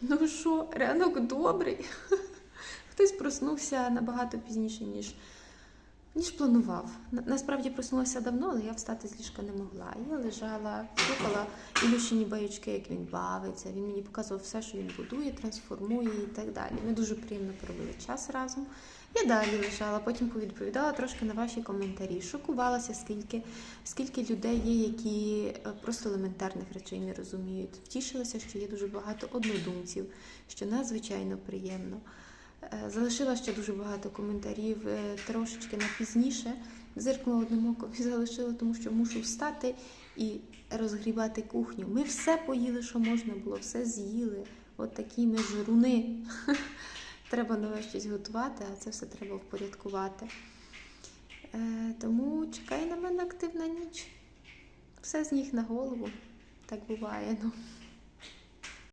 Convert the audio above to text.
Ну що, ранок добрий. Хтось проснувся набагато пізніше, ніж, ніж планував. На- Насправді проснулася давно, але я встати з ліжка не могла. Я лежала, слухала Ілюшині баючки, як він бавиться. Він мені показував все, що він будує, трансформує і так далі. Ми дуже приємно провели час разом. Я далі лежала, потім повідповідала трошки на ваші коментарі. Шокувалася, скільки, скільки людей є, які е, просто елементарних речей не розуміють. Втішилася, що є дуже багато однодумців, що надзвичайно приємно. Е, Залишила ще дуже багато коментарів е, трошечки на пізніше. Зиркнула одним оком і залишила, тому що мушу встати і розгрібати кухню. Ми все поїли, що можна було, все з'їли. От такі ми жируни. Треба нове щось готувати, а це все треба впорядкувати. Е, тому чекає на мене активна ніч. Все з ніг на голову. Так буває. Ну.